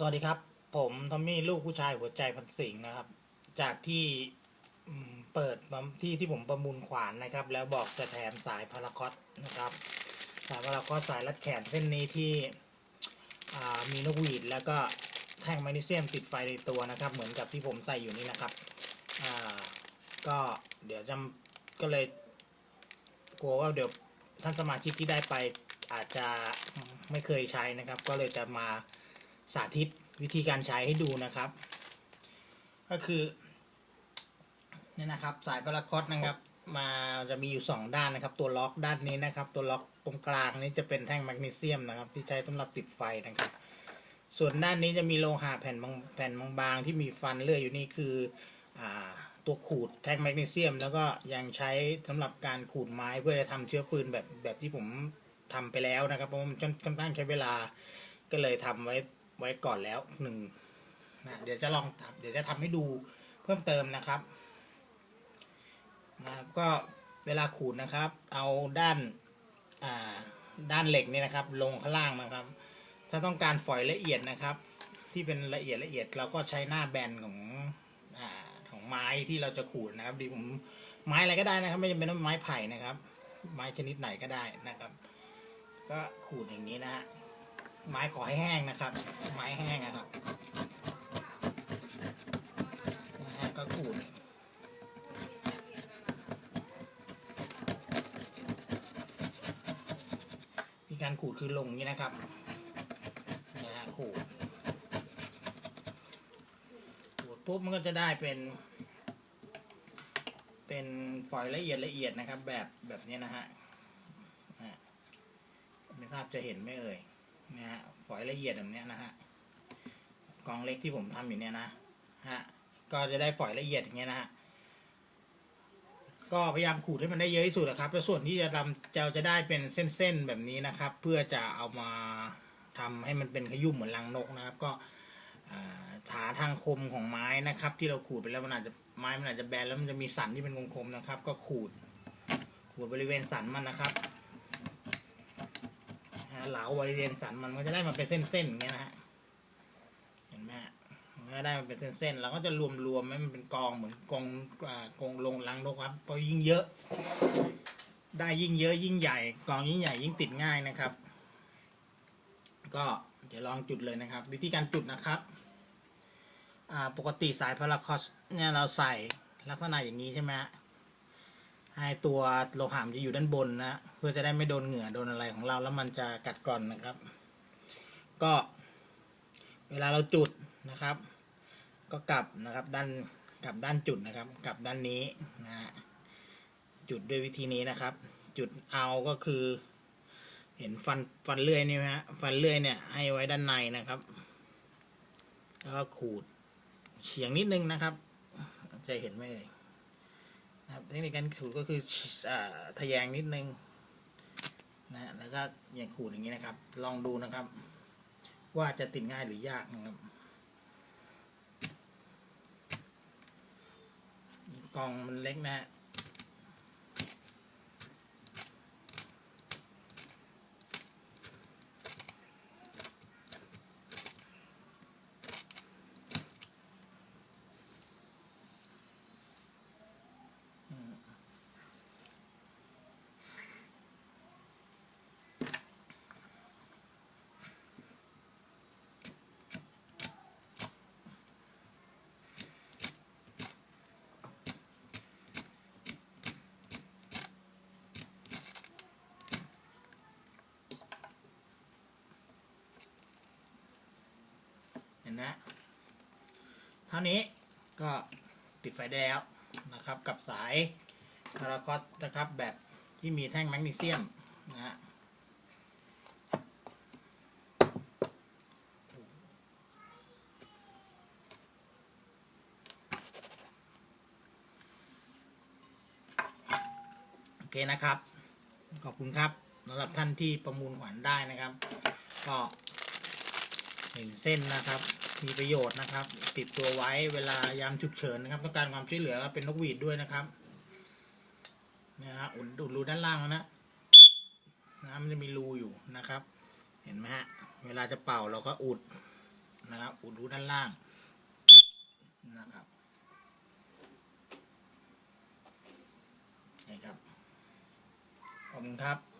สวัสดีครับ ผมทอมมี่ลูกผู้ชายหัวใจพันสิงห์นะครับ จากที่เปิดที่ที่ผมประมูลขวานนะครับ แล้วบอกจะแถมสายพาราคอตนะครับ สายพาราคอตสายรัดแขนเส้นนี้ที่มีนกหวีดแล้วก็แท่งแมกนีเซียมติดไฟในตัวนะครับ เหมือนกับที่ผมใส่อยู่นี่นะครับก็เดี๋ยวจะก็เลยกลัวว่าเดี๋ยวท่านสมาชิกที่ได้ไปอาจจะไม่เคยใช้นะครับ ก็เลยจะมา สาธิตวิธีการใช้ให้ดูนะครับ ก็คือเนี่ยนะครับ สายพาราคอตนะครับ มาจะมีอยู่สองด้านนะครับ ตัวล็อกด้านนี้นะครับ ตัวล็อกตรงกลางนี้จะเป็นแท่งแมกนีเซียมนะครับ ที่ใช้สำหรับติดไฟนะครับ ส่วนด้านนี้จะมีโลหะแผ่นบางแผ่นบางๆที่มีฟันเลื่อยอยู่นี่คืออ่าตัวขูดแท่งแมกนีเซียม แล้วก็ยังใช้สำหรับการขูดไม้เพื่อจะทำเชื้อฟืนแบบแบบที่ผมทำไปแล้วนะครับเพราะมันค่อนข้างใช้เวลาก็เลยทำไว้ ไว้ก่อนแล้วหนึ่งนะเดี๋ยวจะลองทำเดี๋ยวจะทำให้ดูเพิ่มเติมนะครับนะครับก็เวลาขูดนะครับ เอาด้านอ่าด้านเหล็กนี่นะครับ ลงข้างล่างนะครับ ถ้าต้องการฝอยละเอียดนะครับ ที่เป็นละเอียดละเอียดเราก็ใช้หน้าแบนของอ่าของไม้ที่เราจะขูดนะครับดีผมไม้อะไรก็ได้นะครับ ไม่จำเป็นต้องไม้ไผ่นะครับ ไม้ชนิดไหนก็ได้นะครับ ก็ขูดอย่างนี้นะฮะ ไม้ขอให้แห้งนะครับ ไม้แห้งนะครับนะฮะก็ขูดมีการขูดคือลงนี้นะครับนะฮะขูดขูดปุ๊บมันก็จะได้เป็น เป็นฝอยละเอียดละเอียดนะครับ แบบแบบนี้นะฮะนะไม่ทราบจะเห็นไหมเอ่ย นะฮะฝอยละเอียดแบบเนี้ยนะฮะกองเล็กที่ผมทำอยู่เนี่ยนะฮะก็จะได้ฝอยละเอียดอย่างเงี้ยนะฮะก็พยายามขูดให้มันได้เยอะที่สุดนะครับแล้วส่วนที่จะทำจะจะได้เป็นเส้นๆแบบนี้นะครับ เพื่อจะเอามาทำให้มันเป็นขยุ่มเหมือนรังนกนะครับ ก็ถาทางคมของไม้นะครับ ที่เราขูดไปแล้วมันอาจจะไม้มันอาจจะแบนแล้วมันจะมีสันที่เป็นคมๆนะครับ ก็ขูดขูดบริเวณสันมันนะครับะเหลาบริเวณสันมันมันจะได้มาเป็นเส้นๆอย่างเงี้ยนะฮะเห็นไหมฮะมันก็ได้มันเป็นเส้นๆเราก็จะรวมๆให้มันเป็นกองเหมือนกองอ่ากองลงรังนกครับพราะยิ่งเยอะ ได้ยิ่งเยอะยิ่งใหญ่ กองยิ่งใหญ่ยิ่งติดง่ายนะครับ ก็เดี๋ยวลองจุดเลยนะครับ วิธีการจุดนะครับอ่าปกติสายพาราคอสเนี่ยเราใส่ลักษณะอย่างนี้ใช่ไหมฮะ ให้ตัวโลหะมันจะอยู่ด้านบนนะเพื่อจะได้ไม่โดนเหงื่อโดนอะไรของเราแล้วมันจะกัดกร่อนนะครับ ก็เวลาเราจุดนะครับ ก็กลับนะครับด้านกลับด้านจุดนะครับกลับด้านนี้นะฮะจุดด้วยวิธีนี้นะครับ จุดเอาก็คือ เห็นฟันฟันเลื่อยนี่ไหมฮะฟันเลื่อยเนี่ยให้ไว้ด้านในนะครับ แล้วก็ขูดเฉียงนิดนึงนะครับ จะเห็นไหมเอ่ย นะครับเทคนิคการขูดก็คืออ่าทะแยงนิดนึงนะฮะแล้วก็อย่างขูดอย่างนี้นะครับ ลองดูนะครับ ว่าจะติดง่ายหรือยากนะครับกล่องมันเล็กนะ ห็นนะเท่านี้ก็ติดไฟได้แล้วนะครับ กับสายพาราคอสนะครับ แบบที่มีแท่งแมกนีเซียมนะฮะโอเคนะครับ ขอบคุณครับสำหรับท่านที่ประมูลขวัญได้นะครับ ก็ หนึ่งเส้นนะครับ มีประโยชน์นะครับ ติดตัวไว้เวลายามฉุกเฉินนะครับ ต้องการความช่วยเหลือเป็นนกหวีดด้วยนะครับเนี่ยฮะอุดอุดรูด้านล่างนะนะมันจะมีรูอยู่นะครับ เห็นไหมฮะเวลาจะเป่าเราก็อุดนะครับ อุดรูด้านล่างนะครับนี่ครับขอบคุณครับ